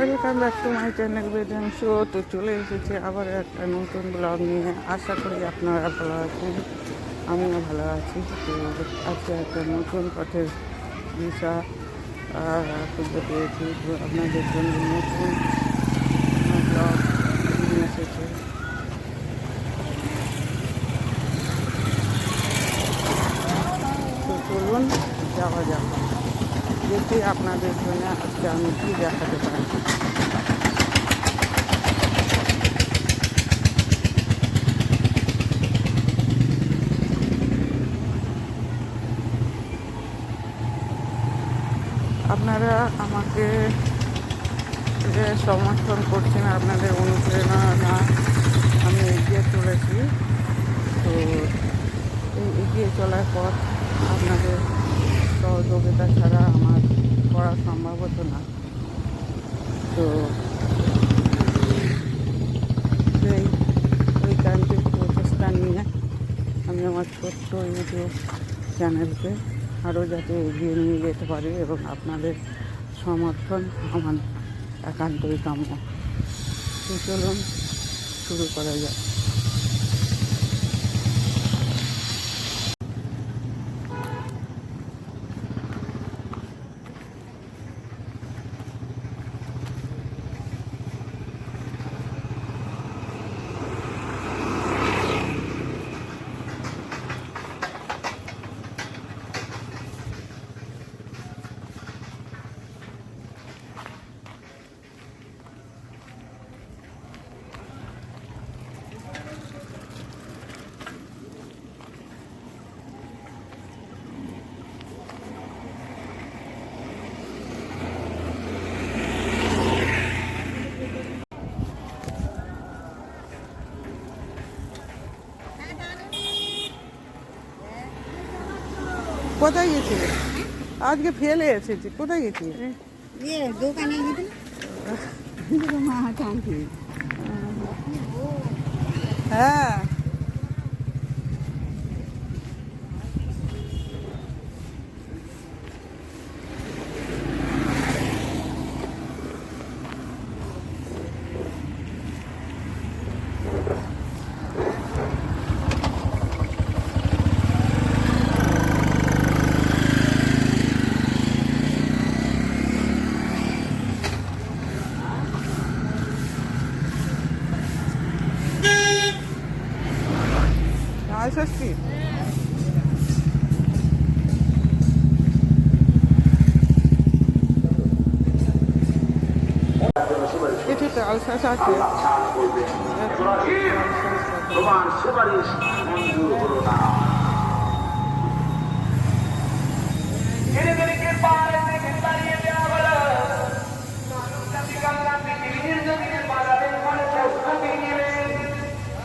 Welcome back to my channel বেদন show তো চলে এসেছি আবার একটা নতুন ব্লগ নিয়ে। আশা করি আপনারা ভালো আছেন, আমিও ভালো আছি। তো আজকে একটা নতুন পথের দিশা খুঁজতে পেয়েছি। আপনাদের জন্য নতুন ব্লগ নিয়ে এসেছে তো চলুন যাওয়া যাক দেখি আপনাদের জন্য আজকে আমি কী দেখাতে পারি। আপনারা আমাকে যে সমর্থন করছেন, আপনাদের অনুপ্রেরণা না আমি এগিয়ে চলেছি। তো এই এগিয়ে চলার পথ আপনাদের সহযোগিতা ছাড়া আমার করা সম্ভব হতো না। তো সেই ঐকান্তিক প্রচেষ্টা নিয়ে আমি আমার ছোট্ট ইউটিউব চ্যানেলকে আরও যাতে এগিয়ে নিয়ে যেতে পারি এবং আপনাদের সমর্থন আমার একান্তই কাম্য। তো চলুন, শুরু করা যাক। কোথায় গেছিলে আজকে ফেলে এসেছি কোথায় গেছিলে ये দোকানে গেছিল মা টানছি হ্যাঁ চাল শাঁস আছে তোমার সুপারিশ মঞ্জুর হলো না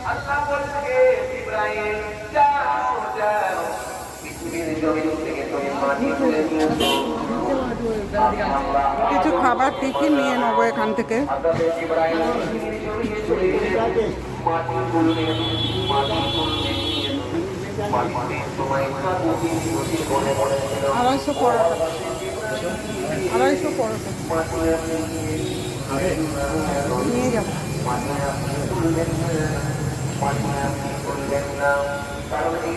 আল্লাহ বলছে কিছু খাবার টিফিন নিয়ে নেব এখান থেকে। আড়াইশো পরোটা। আড়াইশো পরোটা। নিয়ে যাব। কারণ এই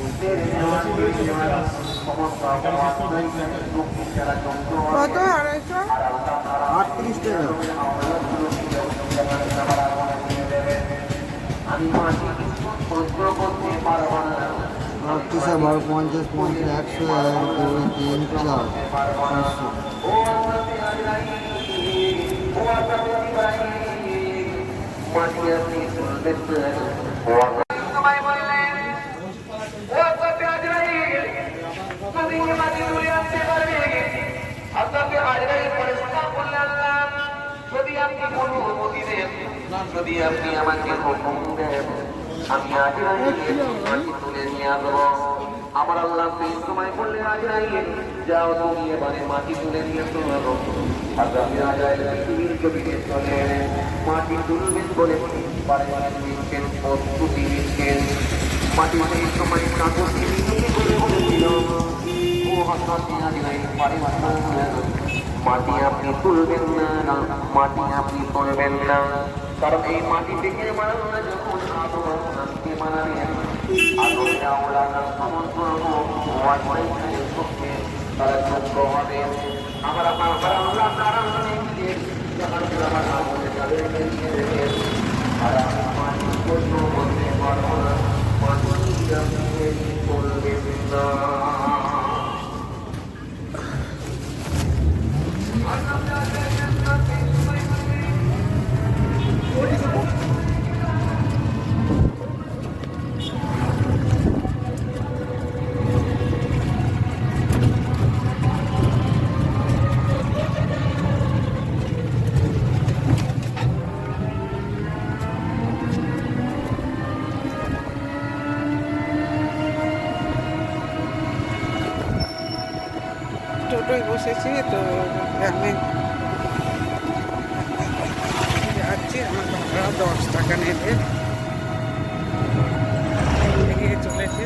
মাটি মাটি কত আড়াইশো আটত্রিশ আর পঞ্চাশ পঞ্চাশ একশো তিন চার পাঁচশো যদি আপনি আমাকে হুকুম দেন আমি আজ তুলে নিয়ে আসব। আমার আল্লাহ সেই সময় বললে আজ যাও তুমি এবারে মাটি তুলে নিয়ে আসো। চলে মাটি তুলবেন বলে মাটি মাটি আপনি তুলবেন না, মাটি আপনি তুলবেন না। কারণ এই মাটি থেকে মারা যখন আদম শান্তি মানাবেন আদম আওলানা সমস্ত তারা যোগ্য হবে। আমার আমার আমার আল্লাহ তারা আমার আমলে তাদেরকে দিয়ে দেবেন আর আমি কোনো বলতে পারব না। টোটোয় বসেছি তো গ্রামে যাচ্ছি আমার ভাড়া দশ টাকা নেবে। চলেছি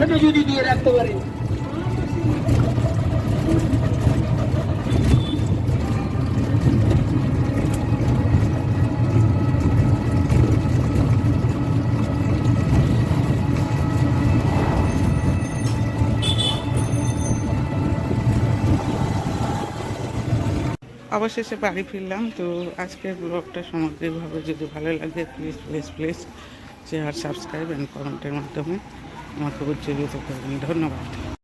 থাকুন। যদি দিয়ে রাখতে পারে অবশেষে বাড়ি ফিরলাম, তো আজকের ব্লগটা সামগ্রিকভাবে যদি ভালো লাগে please please please share subscribe and কমেন্টের মাধ্যমে আমাকে উজ্জীবিত থাকতে ধন্যবাদ।